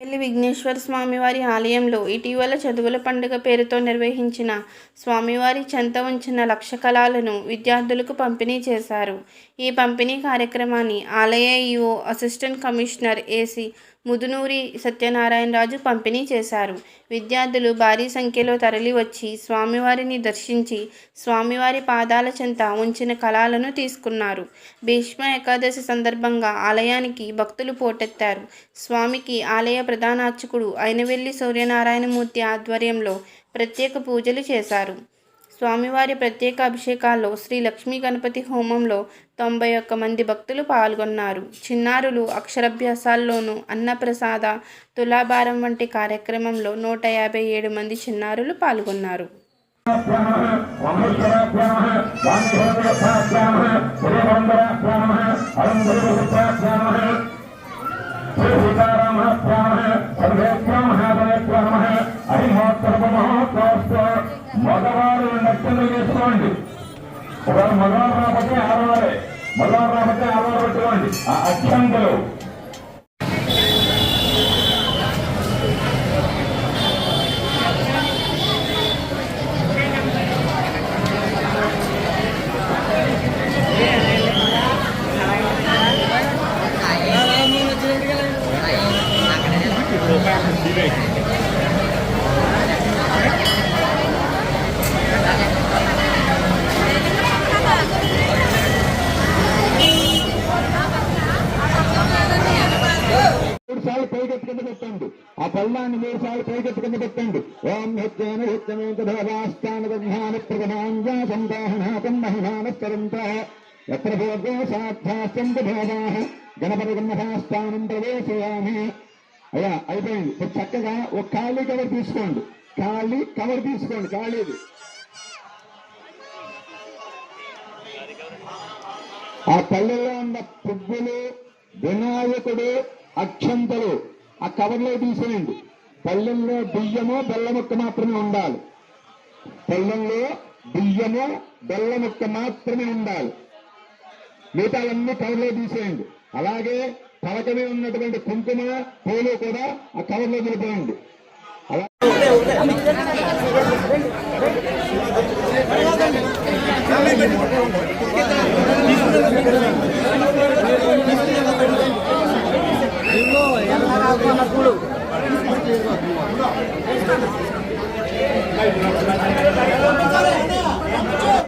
పెళ్ళి విఘ్నేశ్వర స్వామివారి ఆలయంలో ఇటీవల చదువుల పండుగ పేరుతో నిర్వహించిన స్వామివారి చెంత ఉంచిన లక్ష కళాలను విద్యార్థులకు పంపిణీ చేశారు. ఈ పంపిణీ కార్యక్రమాన్ని ఆలయ EO assistant commissioner AC Mudunuri Satyanarayanaraju పంపిణీ చేశారు. విద్యార్థులు భారీ సంఖ్యలో తరలివచ్చి స్వామివారిని దర్శించి స్వామివారి పాదాల చెంత ఉంచిన కళాలను తీసుకున్నారు. భీష్మ ఏకాదశి సందర్భంగా ఆలయానికి భక్తులు పోటెత్తారు. స్వామికి ఆలయ ప్రధానార్చకుడు అయినవెల్లి సూర్యనారాయణమూర్తి ఆధ్వర్యంలో ప్రత్యేక పూజలు చేశారు. స్వామివారి ప్రత్యేక అభిషేకాల్లో శ్రీ లక్ష్మీ గణపతి హోమంలో తొంభై ఒక్క మంది భక్తులు పాల్గొన్నారు. చిన్నారులు అక్షరాభ్యాసాల్లోనూ అన్నప్రసాద తులాభారం వంటి కార్యక్రమంలో నూట యాభై ఏడు మంది చిన్నారులు పాల్గొన్నారు. మగవారు నచ్చలు చేసుకోండి. ఒకవేళ మగవారు రాకపోతే ఆడవారే. మగవారు రాకపోతే ఆడవారు పెట్టుకోండి. ఆ అత్యంతలు మూడు సార్లు పైకెత్తి కింద పెట్టండి. ఆ పల్లాన్ని మూడు సార్లు పైకెత్తి కింద పెట్టండి. ఓం హత్యేన హత్యమేత ఎత్ర భోగో సాధ్యాస్తంత భోగాః. గణపతి గణస్థానం ప్రవేశయామి. అయ్యా అయిపోయింది. చక్కగా ఒక ఖాళీ కవర్ తీసుకోండి. ఖాళీ కవర్ తీసుకోండి ఖాళీది. ఆ పల్లెల్లో ఉన్న పువ్వులు వినాయకుడు అక్షంతలు ఆ కవర్లో తీసేయండి. పళ్ళెంలో బియ్యము బెల్లముక్క మాత్రమే ఉండాలి. పళ్ళెంలో బియ్యము బెల్లముక్క మాత్రమే ఉండాలి. మిగతాలన్నీ కవర్లో తీసేయండి. అలాగే పలకమే ఉన్నటువంటి కుంకుమ పూలు కూడా ఆ కవర్లో నిలిపేయండి అలా